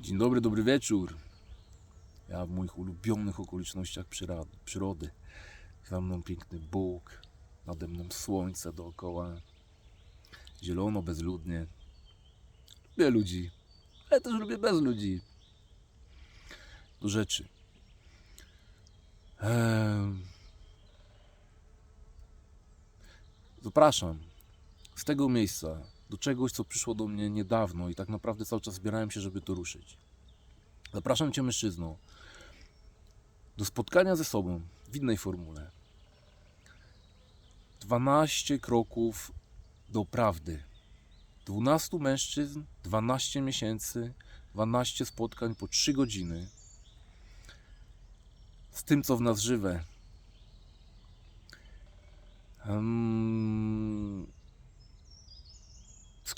Dzień dobry, dobry wieczór. Ja w moich ulubionych okolicznościach przyrody. Za mną piękny Bóg, nade mną słońce dookoła. Zielono, bezludnie. Lubię ludzi, ale też lubię bez ludzi. Do rzeczy. Ehm. Zapraszam z tego miejsca do czegoś, co przyszło do mnie niedawno i tak naprawdę cały czas zbierałem się, żeby to ruszyć. Zapraszam Cię, mężczyzno, do spotkania ze sobą w innej formule. 12 kroków do prawdy. 12 mężczyzn, 12 miesięcy, 12 spotkań po 3 godziny z tym, co w nas żywe. Em,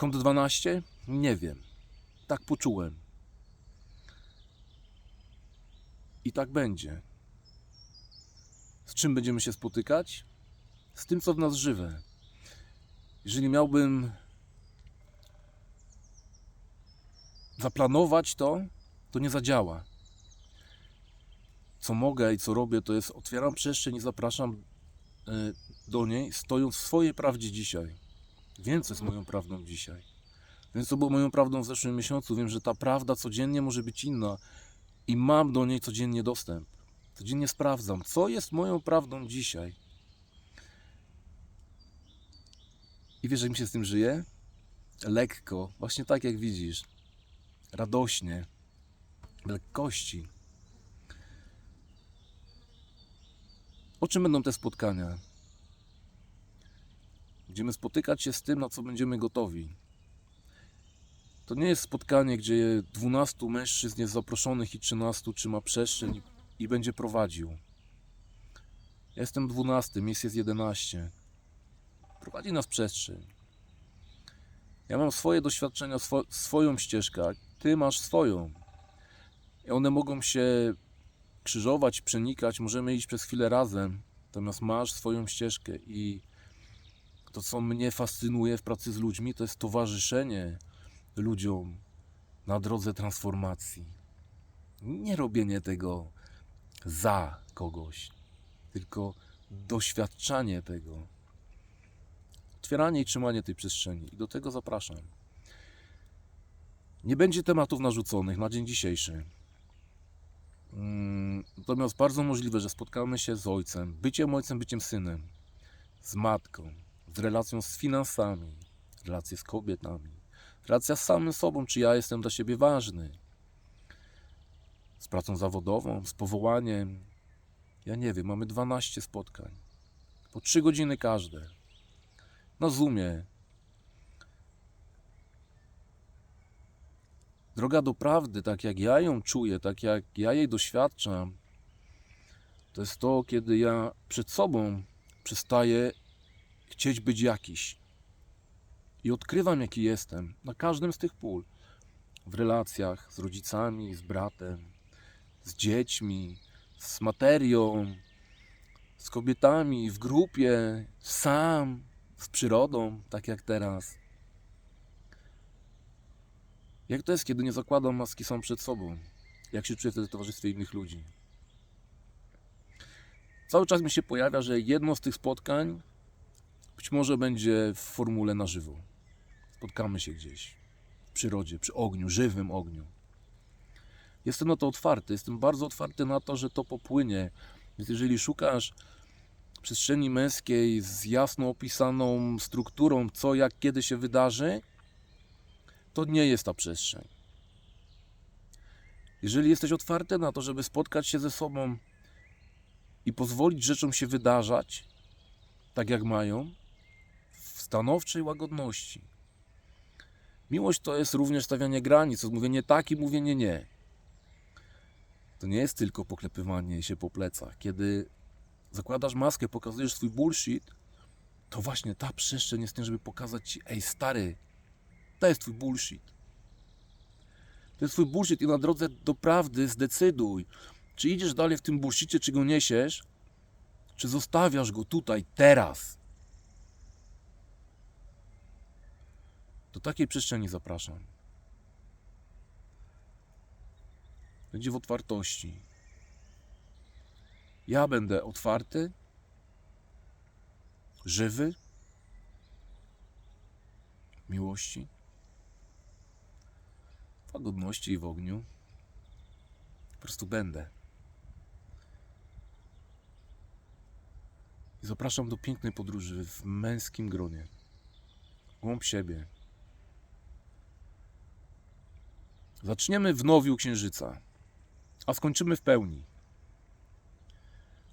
Skąd 12? Nie wiem. Tak poczułem. I tak będzie. Z czym będziemy się spotykać? Z tym, co w nas żywe. Jeżeli miałbym zaplanować to, to nie zadziała. Co mogę i co robię, to jest otwieram przestrzeń i zapraszam e, do niej, stojąc w swojej prawdzie dzisiaj. Wiem, co jest moją prawdą dzisiaj. Wiem, co było moją prawdą w zeszłym miesiącu. Wiem, że ta prawda codziennie może być inna i mam do niej codziennie dostęp. Codziennie sprawdzam, co jest moją prawdą dzisiaj. I wiesz, jak mi się z tym żyje? Lekko, właśnie tak jak widzisz. Radośnie, lekkości. O czym będą te spotkania? Będziemy spotykać się z tym, na co będziemy gotowi. To nie jest spotkanie, gdzie 12 mężczyzn jest zaproszonych i 13 trzyma przestrzeń i, będzie prowadził. Jestem 12, miejsc jest 11. Prowadzi nas przestrzeń. Ja mam swoje doświadczenia, swo, swoją ścieżkę, ty masz swoją. I one mogą się krzyżować, przenikać, możemy iść przez chwilę razem, natomiast masz swoją ścieżkę i to, co mnie fascynuje w pracy z ludźmi, to jest towarzyszenie ludziom na drodze transformacji. Nie robienie tego za kogoś, tylko doświadczanie tego. Otwieranie i trzymanie tej przestrzeni. I do tego zapraszam. Nie będzie tematów narzuconych na dzień dzisiejszy. Mm, Natomiast bardzo możliwe, że spotkamy się z ojcem, byciem ojcem, byciem synem, z matką, z relacją z finansami, relacje z kobietami, relacja z samym sobą, czy ja jestem dla siebie ważny, z pracą zawodową, z powołaniem. Ja nie wiem, mamy 12 spotkań, po 3 godziny każde, na Zoomie. Droga do prawdy, tak jak ja ją czuję, tak jak ja jej doświadczam, to jest to, kiedy ja przed sobą przestaję chcieć być jakiś. I odkrywam, jaki jestem na każdym z tych pól. W relacjach z rodzicami, z bratem, z dziećmi, z materią, z kobietami, w grupie, sam, z przyrodą, tak jak teraz. Jak to jest, kiedy nie zakładam maski sam przed sobą? Jak się czuję wtedy w towarzystwie innych ludzi? Cały czas mi się pojawia, że jedno z tych spotkań być może będzie w formule na żywo. Spotkamy się gdzieś w przyrodzie, przy ogniu, żywym ogniu. Jestem na to otwarty, jestem bardzo otwarty na to, że to popłynie. Więc jeżeli szukasz przestrzeni męskiej z jasno opisaną strukturą, co, jak, kiedy się wydarzy, to nie jest ta przestrzeń. Jeżeli jesteś otwarty na to, żeby spotkać się ze sobą i pozwolić rzeczom się wydarzać, tak jak mają, stanowczej łagodności. Miłość to jest również stawianie granic, mówienie tak i mówienie nie. To nie jest tylko poklepywanie się po plecach. Kiedy zakładasz maskę, pokazujesz swój bullshit, to właśnie ta przestrzeń jest tym, żeby pokazać ci, ej stary, to jest twój bullshit. To jest twój bullshit i na drodze do prawdy zdecyduj, czy idziesz dalej w tym bullshicie, czy go niesiesz, czy zostawiasz go tutaj, teraz. Do takiej przestrzeni zapraszam. będzie w otwartości. Ja będę otwarty, żywy, miłości, łagodności i w ogniu. Po prostu będę. I zapraszam do pięknej podróży w męskim gronie. Głąb siebie. Zaczniemy w nowiu księżyca, a skończymy w pełni.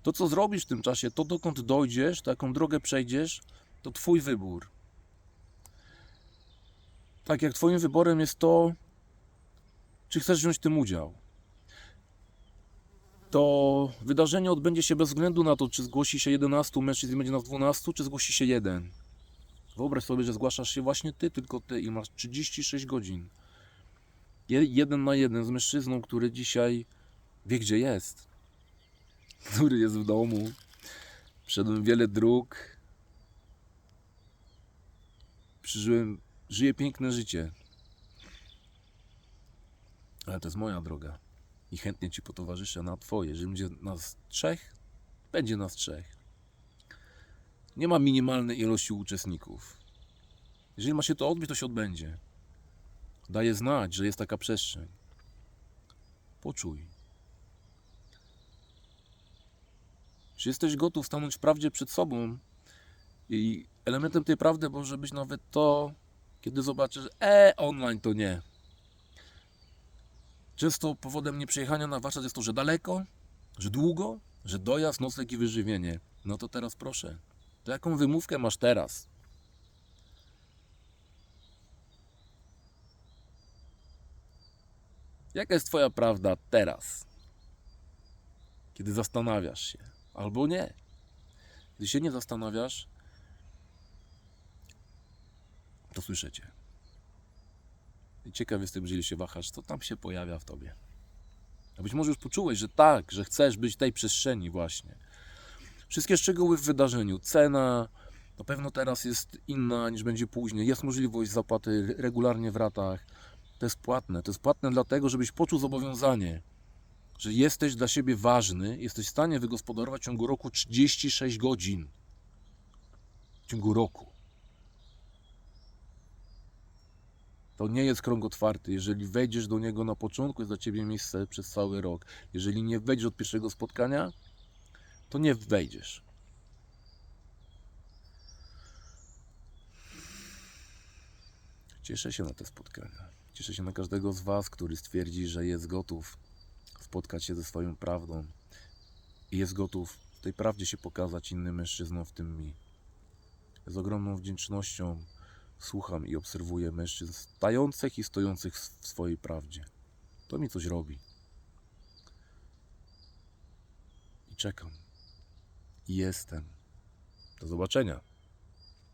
To, co zrobisz w tym czasie, to dokąd dojdziesz, to jaką drogę przejdziesz, to Twój wybór. Tak jak Twoim wyborem jest to, czy chcesz wziąć w tym udział. To wydarzenie odbędzie się bez względu na to, czy zgłosi się 11 mężczyzn i będzie nas 12, czy zgłosi się jeden. Wyobraź sobie, że zgłaszasz się właśnie Ty, tylko Ty i masz 36 godzin. Je- Jeden na jeden z mężczyzną, który dzisiaj wie, gdzie jest. Który jest w domu. Przeszedłem wiele dróg. Przeżyłem, żyję piękne życie. Ale to jest moja droga. I chętnie Ci potowarzyszę na Twoje. Jeżeli będzie nas trzech, będzie nas trzech. Nie ma minimalnej ilości uczestników. Jeżeli ma się to odbyć, to się odbędzie. Daje znać, że jest taka przestrzeń. Poczuj. Czy jesteś gotów stanąć w prawdzie przed sobą? I elementem tej prawdy może być nawet to, kiedy zobaczysz, że e, online to nie. Często powodem nieprzyjechania na warsztat jest to, że daleko, że długo, że dojazd, nocleg i wyżywienie. No to teraz proszę. To jaką wymówkę masz teraz? Jaka jest Twoja prawda teraz? Kiedy zastanawiasz się, albo nie. Gdy się nie zastanawiasz, to słyszycie. I ciekaw jestem, jeżeli się wahasz, co tam się pojawia w tobie. A być może już poczułeś, że tak, że chcesz być w tej przestrzeni właśnie. Wszystkie szczegóły w wydarzeniu, cena, na pewno teraz jest inna niż będzie później. Jest możliwość zapłaty regularnie w ratach. To jest płatne. To jest płatne dlatego, żebyś poczuł zobowiązanie, że jesteś dla siebie ważny, jesteś w stanie wygospodarować w ciągu roku 36 godzin. W ciągu roku. To nie jest krąg otwarty. Jeżeli wejdziesz do niego na początku, jest dla ciebie miejsce przez cały rok. Jeżeli nie wejdziesz od pierwszego spotkania, to nie wejdziesz. Cieszę się na te spotkania. Cieszę się na każdego z Was, który stwierdzi, że jest gotów spotkać się ze swoją prawdą i jest gotów w tej prawdzie się pokazać innym mężczyznom, w tym mi. Z ogromną wdzięcznością słucham i obserwuję mężczyzn stających i stojących w swojej prawdzie. To mi coś robi. I czekam. I jestem. Do zobaczenia.